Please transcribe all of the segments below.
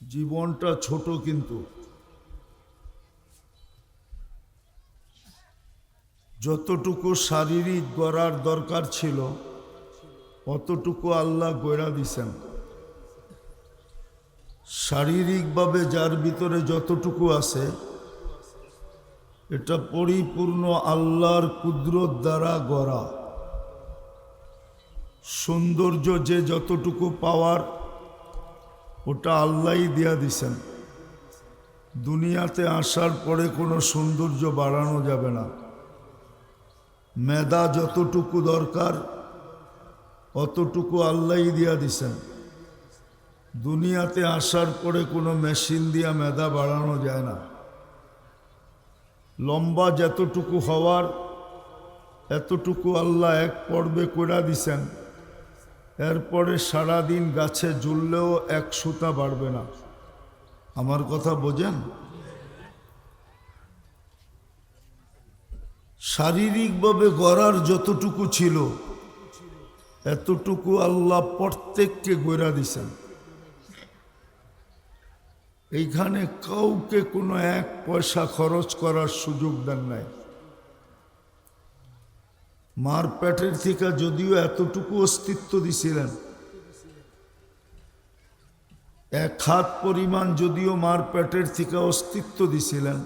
জীবনটা ছোট কিন্তু। যতটুকু শারীরিক গড়ার দরকার ছিল, অতটুকু আল্লাহ গড়া দিছেন। শারীরিকভাবে যার ভিতরে যতটুকু আছে, এটা পরিপূর্ণ আল্লাহর কুদরত দ্বারা গড়া। সৌন্দর্য যে যতটুকু পাওয়ার ওটা আল্লাহই দিয়া দিছেন। দুনিয়াতে আসার পরে কোনো সৌন্দর্য বাড়ানো যাবে না। মেদা যতটুকু দরকার, অতটুকু আল্লাহই দিয়া দিছেন। দুনিয়াতে আসার পরে কোনো মেশিন দিয়া মেদা বাড়ানো যায় না। লম্বা যতটুকু হওয়ার, এতটুকু আল্লাহ এক পর্বে কইরা দিছেন। এরপরে সারাদিন গাছে ঝুললেও এক সুতা বাড়বে না। আমার কথা বোঝেন? শারীরিকভাবে গড়ার যতটুকু ছিল, এতটুকু আল্লাহ প্রত্যেককে গড়া দিছেন। এইখানে কাউকে কোনো এক পয়সা খরচ করার সুযোগ দেন নাই। মার পেটের থেকে যদিও এতটুকু অস্তিত্ব দিছিলেন। এক হাত পরিমাণ যদিও মার থেকে অস্তিত্ব দিছিলেন।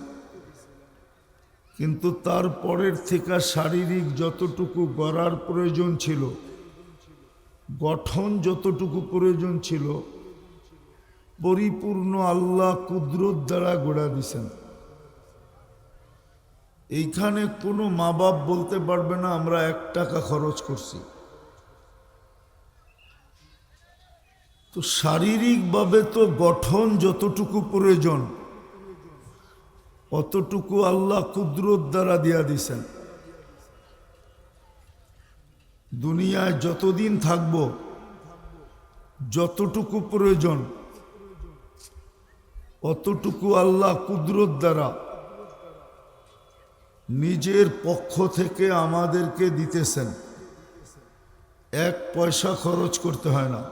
কিন্তু তারপরের থেকে শারীরিক যতটুকু গড়ার প্রয়োজন ছিল, গঠন যতটুকু প্রয়োজন ছিল, পরিপূর্ণ আল্লাহ কুদরত দ্বারা গড়া দিছেন। এইখানে কোনো মা বাপ বলতে পারবে না, আমরা এক টাকা খরচ করছি। তো শারীরিকভাবে তো গঠন যতটুকু প্রয়োজন, অতটুকু আল্লাহ কুদরত দ্বারা দিয়া দিছেন। দুনিয়ায় যতদিন থাকব, যতটুকু প্রয়োজন, অতটুকু আল্লাহ কুদরত দ্বারা নিজের পক্ষ থেকে আমাদেরকে দিতেছেন। এক পয়সা খরচ করতে হয় না।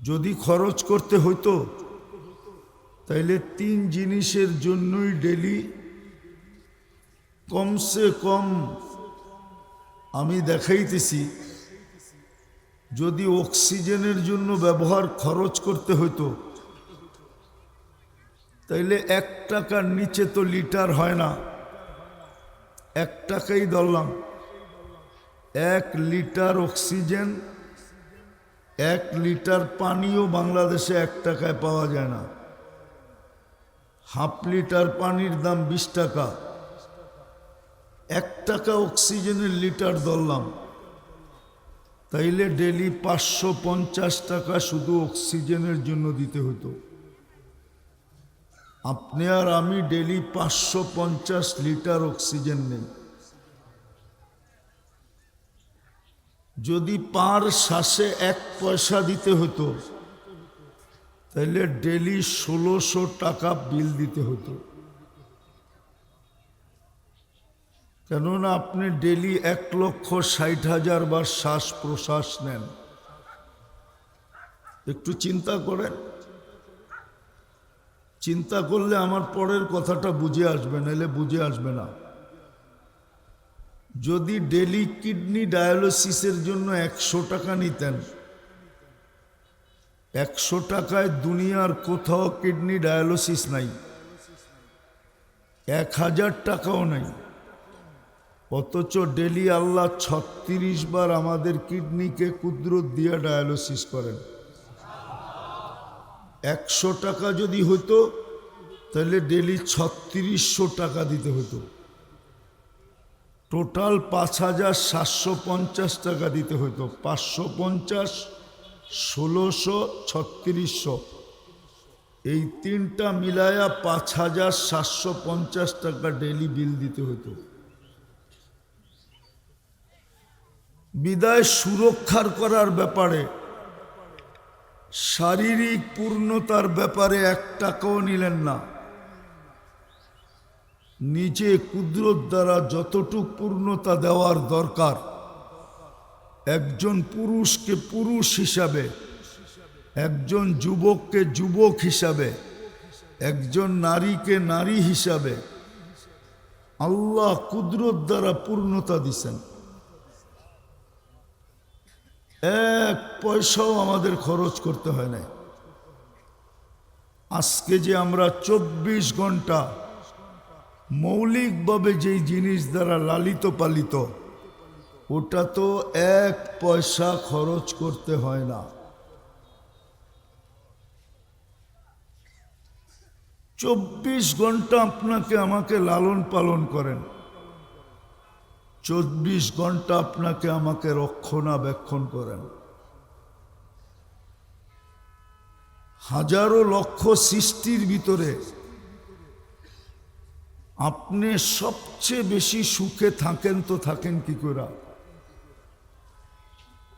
যদি খরচ করতে হইতো, তাইলে তিন জিনিসের জন্যই ডেলি কমসে কম আমি দেখাইতেছি, যদি অক্সিজেনের জন্য ব্যবহার খরচ করতে হইতো তাইলে এক টাকার নিচে তো লিটার হয় না। এক টাকাই ধরলাম। এক লিটার অক্সিজেন, এক লিটার পানিও বাংলাদেশে এক টাকায় পাওয়া যায় না। হাফ লিটার পানির দাম বিশ টাকা। এক টাকা অক্সিজেনের লিটার ধরলাম। তাইলে ডেলি পাঁচশো পঞ্চাশ টাকা শুধু অক্সিজেনের জন্য দিতে হতো। আপনি আর আমি ডেলি পাঁচশো পঞ্চাশ লিটার অক্সিজেন নেই যদি পার শ্বাসে এক পয়সা দিতে হতো, তাহলে ডেলি ষোলোশো টাকা বিল দিতে হতো। কেননা আপনি ডেলি এক লক্ষ ষাট হাজার বার শ্বাস প্রশ্বাস নেন। একটু চিন্তা করেন। চিন্তা করলে আমার পরের কথাটা বুঝে আসবে নাহলে বুঝে আসবে না। যদি ডেলি কিডনি ডায়ালিসিসের জন্য একশো টাকা নিতেন, একশো টাকায় দুনিয়ার কোথাও কিডনি ডায়ালিসিস নাই, এক হাজার টাকাও নাই। অথচ ডেলি আল্লাহ ছত্রিশ বার আমাদের কিডনিকে কুদরত দিয়ে ডায়ালিসিস করেন। একশো টাকা যদি হতো তাহলে ডেলি ছত্রিশশো টাকা দিতে হতো টোটাল পাঁচ হাজার সাতশো পঞ্চাশ টাকা দিতে হতো পাঁচশো পঞ্চাশ, ষোলোশো, ছত্রিশশো। এই তিনটা মিলায়া পাঁচ হাজার সাতশো পঞ্চাশ টাকা ডেলি বিল দিতে হতো বিদায় সুরক্ষার করার ব্যাপারে শারীরিক পূর্ণতার ব্যাপারে এক টাকাও নিলেন না। নিজে কুদরত দ্বারা যতটুক পূর্ণতা দেওয়ার দরকার, একজন পুরুষকে পুরুষ হিসাবে, একজন যুবককে যুবক হিসাবে, একজন নারীকে নারী হিসাবে আল্লাহ কুদরত দ্বারা পূর্ণতা দিছেন। এক পয়সাও আমাদের খরচ করতে হয় না আজকে যে আমরা চব্বিশ ঘণ্টা মৌলিকভাবে যেই জিনিস দ্বারা লালিত পালিত, ওটা তো এক পয়সা খরচ করতে হয় না। চব্বিশ ঘণ্টা আপনাকে আমাকে লালন পালন করেন। চব্বিশ ঘণ্টা আপনাকে আমাকে রক্ষণাবেক্ষণ করেন। হাজারো লক্ষ সৃষ্টির ভিতরে আপনি সবচেয়ে বেশি সুখে থাকেন তো থাকেন কি করে?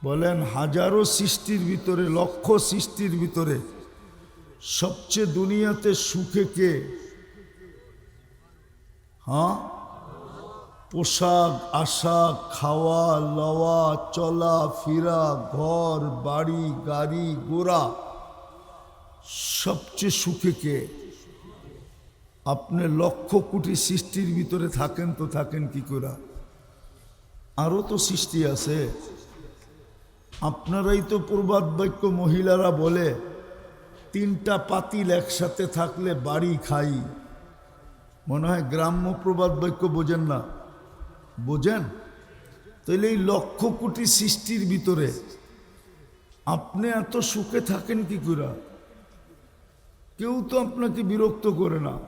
বলেন, হাজারো সৃষ্টির ভিতরে, লক্ষ সৃষ্টির ভিতরে সবচেয়ে দুনিয়াতে সুখে কে? হ্যাঁ? পোশাক, আশাক, খাওয়া, লওয়া, চলা, ফিরা, ঘর, বাড়ি, গাড়ি গোড়া সবচেয়ে সুখে কে? আপনি লক্ষ কোটি সৃষ্টির ভিতরে থাকেন তো থাকেন কি করে? আরও তো সৃষ্টি আছে। আপনারাই তো প্রবাদ বাক্য মহিলারা বলে, তিনটা পাতিল একসাথে থাকলে বাড়ি খাই। মনে হয় গ্রাম্য প্রবাদ বাক্য বোঝেন না। বোঝেন? তাহলে এই লক্ষ কোটি সৃষ্টির ভিতরে আপনি এত সুখে থাকেন কি করে কেউ তো আপনাকে বিরক্ত করে না।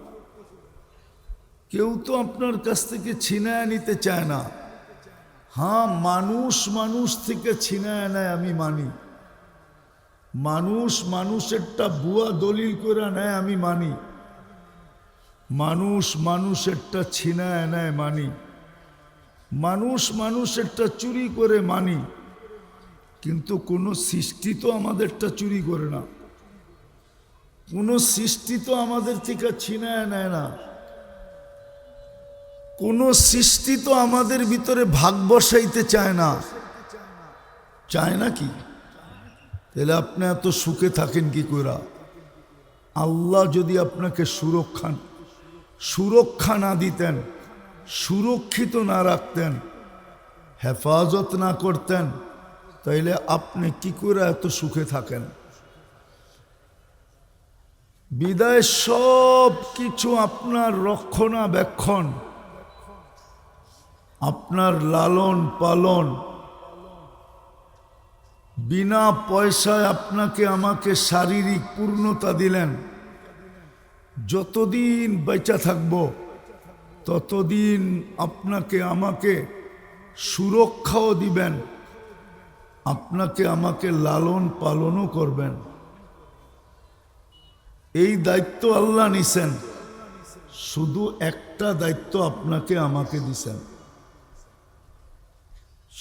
কেউ তো আপনার কাছ থেকে ছিনায় নিতে চায় না। হ্যাঁ মানুষ মানুষ থেকে ছিনায় নেয়, আমি মানি। মানুষ মানুষেরটা বুয়া দলিল করে নেয়, আমি মানি। মানুষ মানুষেরটা ছিনায় নেয়, মানি। মানুষ মানুষেরটা চুরি করে মানি, কিন্তু কোনো সৃষ্টি তো আমাদেরটা চুরি করে না। কোনো সৃষ্টি তো আমাদের থেকে ছিনায় নেয় না। কোনো সৃষ্টি তো আমাদের ভিতরে ভাগ বসাইতে চায় না। চায় না কি? তাহলে আপনি এত সুখে থাকেন কি কইরা? আল্লাহ যদি আপনাকে সুরক্ষা সুরক্ষা না দিতেন সুরক্ষিত না রাখতেন, হেফাজত না করতেন, তাইলে আপনি কি করে এত সুখে থাকেন? বিদায় সব কিছু আপনার রক্ষণাবেক্ষণ, আপনার লালন পালন, বিনা পয়সায় আপনাকে আমাকে শারীরিক পূর্ণতা দিলেন, যতদিন বেঁচা থাকব ততদিন আপনাকে আমাকে সুরক্ষাও দিবেন, আপনাকে আমাকে লালন পালনও করবেন। এই দায়িত্ব আল্লাহ নিছেন, শুধু একটা দায়িত্ব আপনাকে আমাকে দিছেন।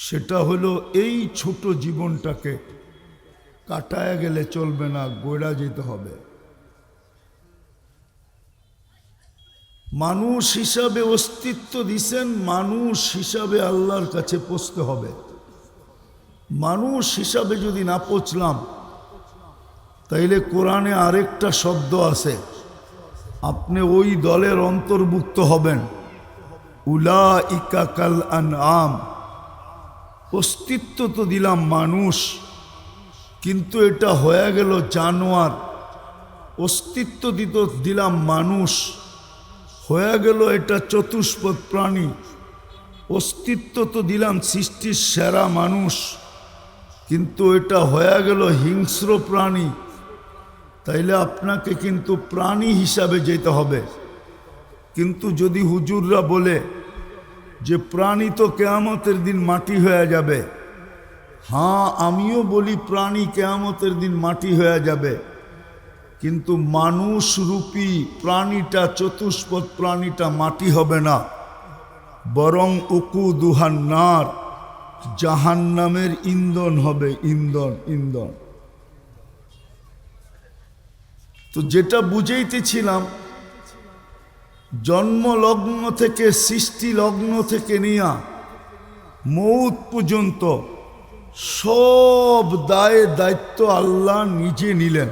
সেটা হলো এই ছোট জীবনটাকে কাটায় গেলে চলবে না, গোড়া যেতে হবে। মানুষ হিসাবে অস্তিত্ব দিছেন, মানুষ হিসাবে আল্লাহর কাছে পৌঁছতে হবে। মানুষ হিসাবে যদি না পৌঁছলাম, তাইলে কোরআনে আরেকটা শব্দ আছে, আপনি ওই দলের অন্তর্ভুক্ত হবেন। উলা ইকাকাল আন আম অস্তিত্ব তো দিলাম মানুষ, কিন্তু এটা হয়ে গেল জানোয়ার। অস্তিত্ব দিত দিলাম মানুষ। হয়ে গেল এটা চতুষ্পদ প্রাণী। অস্তিত্ব তো দিলাম সৃষ্টির সেরা মানুষ, কিন্তু এটা হয়ে গেল হিংস্র প্রাণী। তাইলে আপনাকে কিন্তু প্রাণী হিসাবে যেতে হবে। কিন্তু যদি হুজুররা বলে যে প্রাণী তো কেয়ামতের দিন মাটি হয়ে যাবে হ্যাঁ আমিও বলি প্রাণী কেয়ামতের দিন মাটি হয়ে যাবে। কিন্তু মানুষ রূপী প্রাণীটা, চতুষ্পদ প্রাণীটা মাটি হবে না। বরং উকু দুহান নার জাহান নামের ইন্ধন হবে, ইন্ধন ইন্ধন। তো যেটা বুঝাইতেছিলাম জন্ম লগ্ন থেকে সৃষ্টি লগ্ন থেকে নিয়া, মৌত পর্যন্ত সব দায় দায়িত্ব আল্লাহ নিজে নিলেন।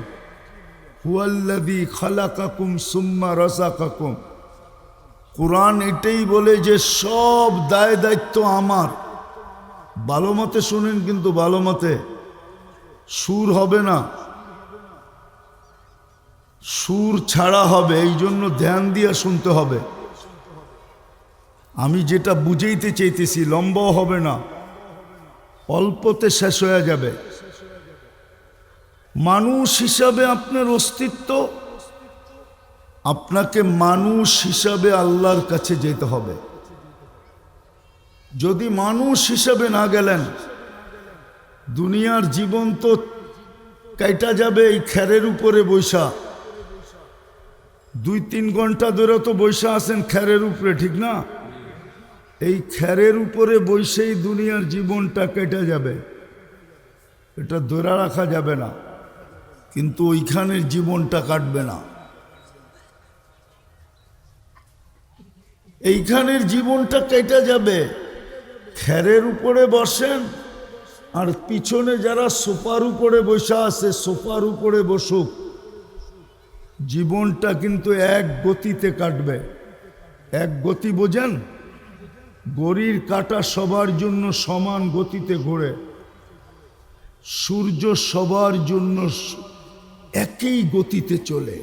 হুয়াল্লাদি খালাকাকুম সুম্মা রসাকাকুম কোরআন এটাই বলে যে সব দায় দায়িত্ব আমার। ভালো মতে শুনেন কিন্তু ভালো মতে। সুর হবে না। সুর ছাড়া হবে, এই জন্য ধ্যান দিয়ে শুনতে হবে। আমি যেটা বুঝাইতে চাইতেছি, লম্বাও হবে না। অল্পতে শেষ হয়ে যাবে। মানুষ হিসাবে আপনার অস্তিত্ব, আপনাকে মানুষ হিসাবে আল্লাহর কাছে যেতে হবে। যদি মানুষ হিসাবে না গেলেন, দুনিয়ার জীবন তো কাইটা যাবে এই খ্যারের উপরে বৈশা। দুই তিন ঘণ্টা ধরে তো বৈশা আছেন খ্যারের উপরে, ঠিক না? এই খ্যারের উপরে বৈশেই দুনিয়ার জীবনটা কেটে যাবে। এটা ধরে রাখা যাবে না। কিন্তু ওইখানের জীবনটা কাটবে না। এইখানের জীবনটা কেটে যাবে। খ্যারের উপরে বসেন আর পিছনে যারা সোফার উপরে বসে আছে, সোফার উপরে বসুক, জীবনটা কিন্তু এক গতিতে কাটবে। এক গতি বোঝেন? গরির কাটা সবার জন্য সমান গতিতে ঘোরে। সূর্য সবার জন্য একই গতিতে চলে।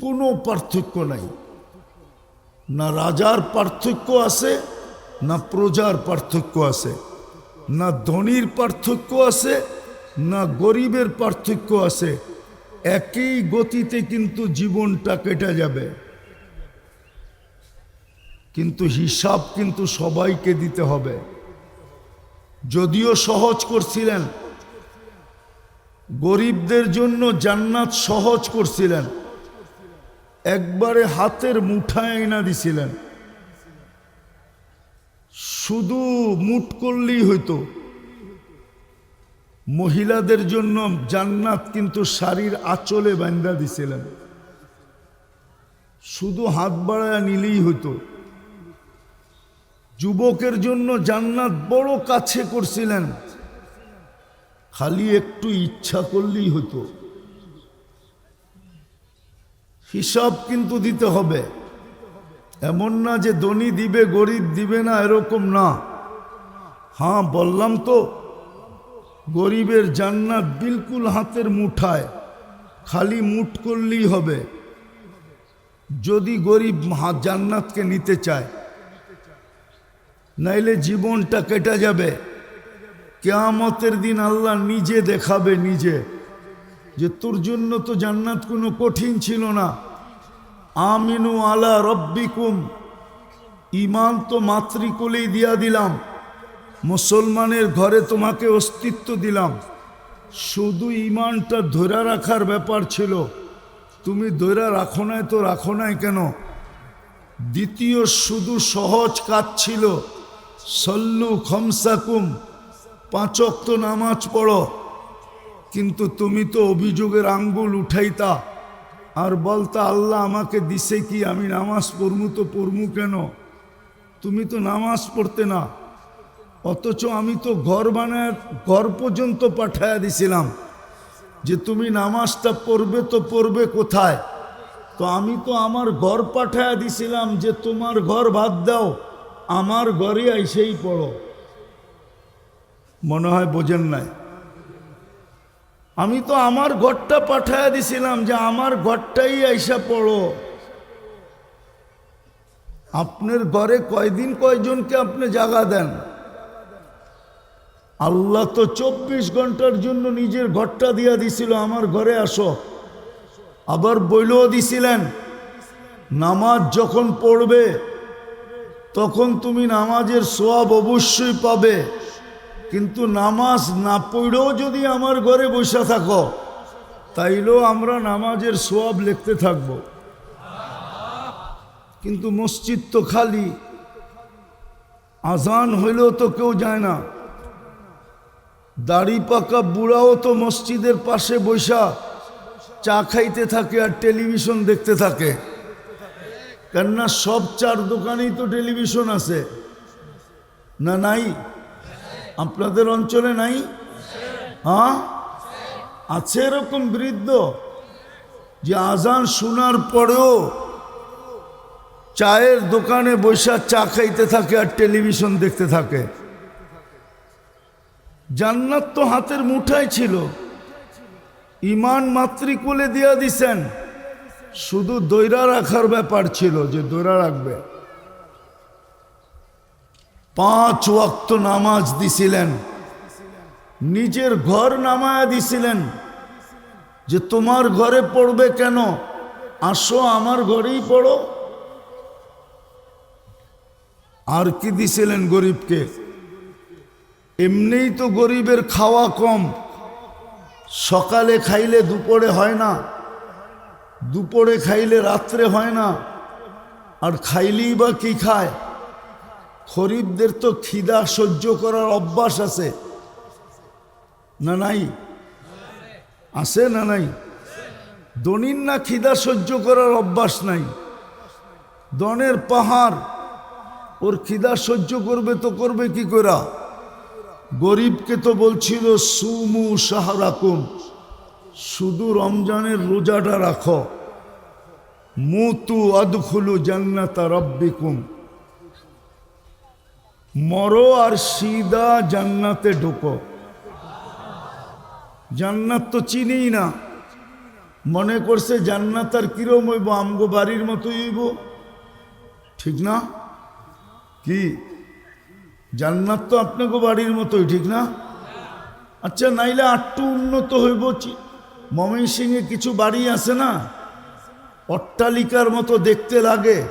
কোনো পার্থক্য নাই। না রাজার পার্থক্য আছে, না প্রজার পার্থক্য আছে। না ধনীর পার্থক্য আছে, না গরিবের পার্থক্য আছে। একই গতিতে কিন্তু জীবনটা কেটে যাবে। কিন্তু হিসাব কিন্তু সবাইকে দিতে হবে। যদিও সহজ করছিলেন গরিবদের জন্য জান্নাত সহজ করছিলেন। একবারে হাতের মুঠায় এনা দিছিলেন। শুধু মুট করলেই হইতো। মহিলাদের জন্য জান্নাত কিন্তু শাড়ির আঁচলে বান্ধা দিছিলেন। শুধু হাত বাড়ায় নিলেই হইতো। যুবকের জন্য জান্নাত বড় কাছে করছিলেন। খালি একটু ইচ্ছা করলেই হতো। হিসাব কিন্তু দিতে হবে। এমন না যে ধনী দিবে, গরিব দিবে না, এরকম না। হ্যাঁ বললাম তো, গরিবের জান্নাত বিলকুল হাতের মুঠায়, খালি মুঠ করলেই হবে। যদি গরিব জান্নাতকে নিতে চায়, নাইলে জীবনটা কেটে যাবে। কেয়ামতের দিন আল্লাহ নিজে দেখাবে নিজে যে তোর জন্য তো জান্নাত কোনো কঠিন ছিল না। আমিনু আলা রব্বিকুম। ইমান তো মাতৃকুলেই দিয়া দিলাম। মুসলমানের ঘরে তোমাকে অস্তিত্ব দিলাম। শুধু ইমানটা ধরে রাখার ব্যাপার ছিল। তুমি ধরে রাখো নাই তো রাখো নাই কেন? দ্বিতীয় শুধু সহজ কাজ ছিল। সল্লু খমসাকুম। পাঁচক তো নামাজ পড়ো। কিন্তু তুমি তো অভিযোগের আঙ্গুল উঠাইতা। আর বলতা, আল্লাহ আমাকে দিছে কি? আমি নামাজ পড়মু তো পড়মু কেন? তুমি তো নামাজ পড়তে না। অথচ আমি তো ঘর বানায়, ঘর পর্যন্ত পাঠায়া দিছিলাম। যে তুমি নামাজটা পড়বে তো পড়বে কোথায়? তো আমি তো আমার ঘর পাঠায়া দিছিলাম যে তোমার ঘর বাদ দাও, আমার ঘরে আইসেই পড়ো। মনে হয় বোঝেন নাই। আমি তো আমার ঘরটা পাঠায়া দিছিলাম যে আমার ঘরটাই আইসা পড়ো। আপনার ঘরে কয়দিন কয়জনকে আপনি জাগা দেন? আল্লাহ তো চব্বিশ ঘণ্টার জন্য নিজের ঘরটা দিয়া দিছিল, আমার ঘরে আসো। আবার বইলেও দিছিলেন, নামাজ যখন পড়বে, তখন তুমি নামাজের সোয়াব অবশ্যই পাবে। কিন্তু নামাজ না পড়েও যদি আমার ঘরে বসে থাকো, তাইলেও আমরা নামাজের সোয়াব লিখতে থাকব। কিন্তু মসজিদ তো খালি, আজান হইলেও তো কেউ যায় না। দাড়ি পাকা বুড়াও তো মসজিদের পাশে বৈশা চা খাইতে থাকে আর টেলিভিশন দেখতে থাকে। কেননা সব চার দোকানেই তো টেলিভিশন আছে। না নাই? আপনাদের অঞ্চলে নাই? হ্যাঁ? আছে এরকম বৃদ্ধ যে আজান শোনার পরেও চায়ের দোকানে বৈশা চা খাইতে থাকে আর টেলিভিশন দেখতে থাকে। জান্নাত তো হাতের মুঠায় ছিল। ইমান মাতৃকুলে দিয়া দিছেন। শুধু দৈরা রাখার ব্যাপার ছিল যে দৈরা রাখবে। পাঁচ ওয়াক্ত নামাজ দিছিলেন। নিজের ঘর নামায়া দিছিলেন। যে তোমার ঘরে পড়বে কেন? আসো, আমার ঘরেই পড়ো। আর কি দিছিলেন গরিবকে? এমনিই তো গরিবের খাওয়া কম। সকালে খাইলে দুপুরে হয় না। দুপুরে খাইলে রাত্রে হয় না। আর খাইলেই বা কি খায়? গরিবদের তো খিদা সহ্য করার অভ্যাস আছে। না নাই? আছে না নাই? দনির না খিদা সহ্য করার অভ্যাস নাই। দনের পাহাড়, ওর খিদা সহ্য করবে তো করবে কি করা গরিবকে তো বলছিল, সুমু সাহারাকুম শুধু রমজানের রোজাটা রাখো। মুতু আদখুলু জান্নাতা রব্বিকুম। মরো আর সিদা জান্নাতে ঢুকো। জান্নাত তো চিনিই না। মনে করছে জান্নাত আর কিরম হইব, আমগো বাড়ির মতোই হইব। ঠিক না? কি? জান্নাত তো আপনাকে বাড়ির মতোই, ঠিক না? আচ্ছা নাইলে আটটু উন্নত হইব। ময়মনসিংহে কিছু বাড়ি আছে না? অট্টালিকার মতো দেখতে লাগে।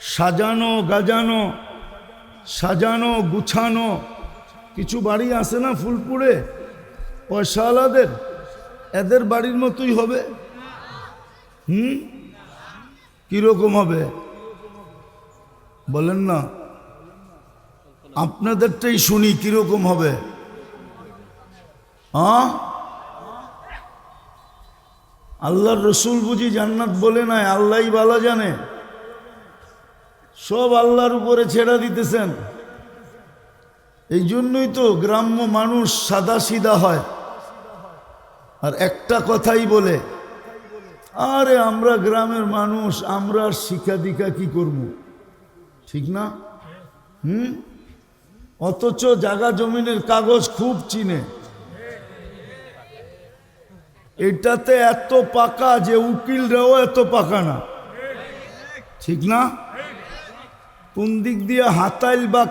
সাজানো, গাজানো সাজানো, গুছানো। কিছু বাড়ি আছে না ফুলপুরে? পয়সাওয়ালাদের এদের বাড়ির মতোই হবে। হুম? কীরকম হবে? বলেন না। আপনাদেরটাই শুনি কীরকম হবে। আল্লাহর রসুল বুঝি জান্নাত বলে নাই? আল্লাহই বালা জানে। সব আল্লাহর উপরে ছেড়া দিতেছেন। এই জন্যই তো গ্রাম্য মানুষ সাদা সিধা হয়। আর একটা কথাই বলে, আরে আমরা গ্রামের মানুষ, আমরা শিক্ষা দীক্ষা কি করব? ঠিক না? হুম? অথচ জাগা জমিনের কাগজ খুব চিনে। এটাতে এত পাকা যে উকিলরাও এত পাকা না। ঠিক না? কোন দিক দিয়ে হাতাইল বা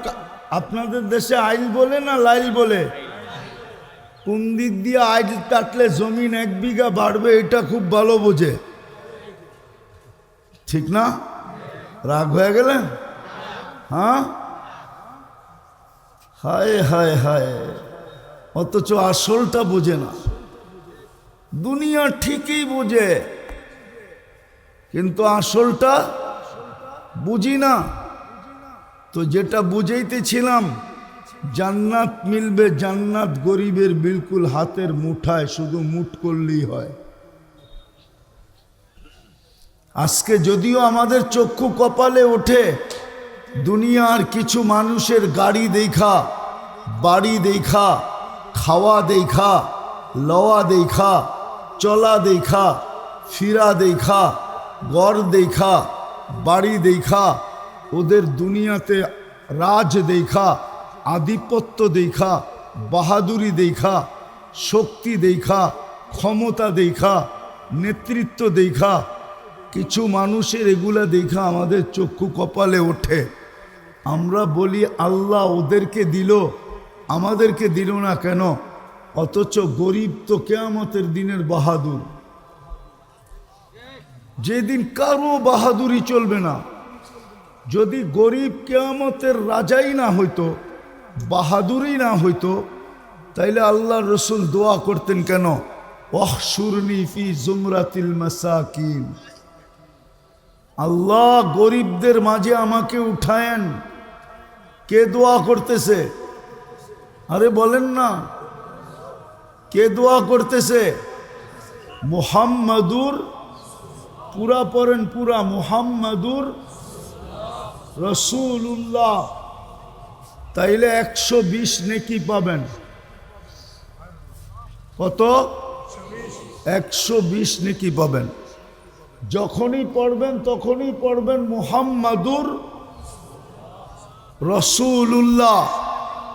আপনাদের দেশে আইল বলে না লাইল বলে? কোন দিক দিয়ে আইল কাটলে জমিন এক বিঘা বাড়বে এটা খুব ভালো বোঝে। ঠিক না? রাগ হয়ে গেলেন? হ্যাঁ? হায় হায় হায়। অথচ আসলটা বোঝে না। দুনিয়া ঠিকই বোঝে। কিন্তু আসলটা বুঝি না। তো যেটা বুঝাইতেছিলাম, জান্নাত মিলবে জান্নাত গরিবের বিলকুল হাতের মুঠায়, শুধু মুঠ করলেই হয়। আজকে যদিও আমাদের চক্ষু কপালে ওঠে, দুনিয়ার কিছু মানুষের গাড়ি দেখা, বাড়ি দেখা, খাওয়া দেখা, লওয়া দেখা, চলা দেখা, ফিরা দেখা গড় দেখা, বাড়ি দেখা ওদের দুনিয়াতে রাজ দেখা, আধিপত্য দেখা, বাহাদুরি দেখা, শক্তি দেখা, ক্ষমতা দেখা, নেতৃত্ব দেখা, কিছু মানুষের এগুলা দেখা আমাদের চক্ষু কপালে ওঠে। আমরা বলি, আল্লাহ ওদেরকে দিল, আমাদেরকে দিল না কেন? অথচ গরিব তো কেয়ামতের দিনের বাহাদুর। যেদিন কারও বাহাদুরি চলবে না যদি গরিব কেয়ামতের রাজাই না হইতো, বাহাদুরই না হইতো, তাইলে আল্লাহ রসুল দোয়া করতেন কেন? ফি জুমরাতিল মাসাকিন। আল্লাহ গরিবদের মাঝে আমাকে উঠায়েন। কে দোয়া করতেছে? আরে বলেন না। কে দোয়া করতেছে? মোহাম্মদুর, পুরা পড়েন পুরা মোহাম্মদুর। রসুল্লাহ তাইলে একশো বিশ নেকি পাবেন। কত? একশো বিশ নেকি পাবেন। যখনই পড়বেন, তখনই পড়বেন মোহাম্মদুর রসুল্লাহ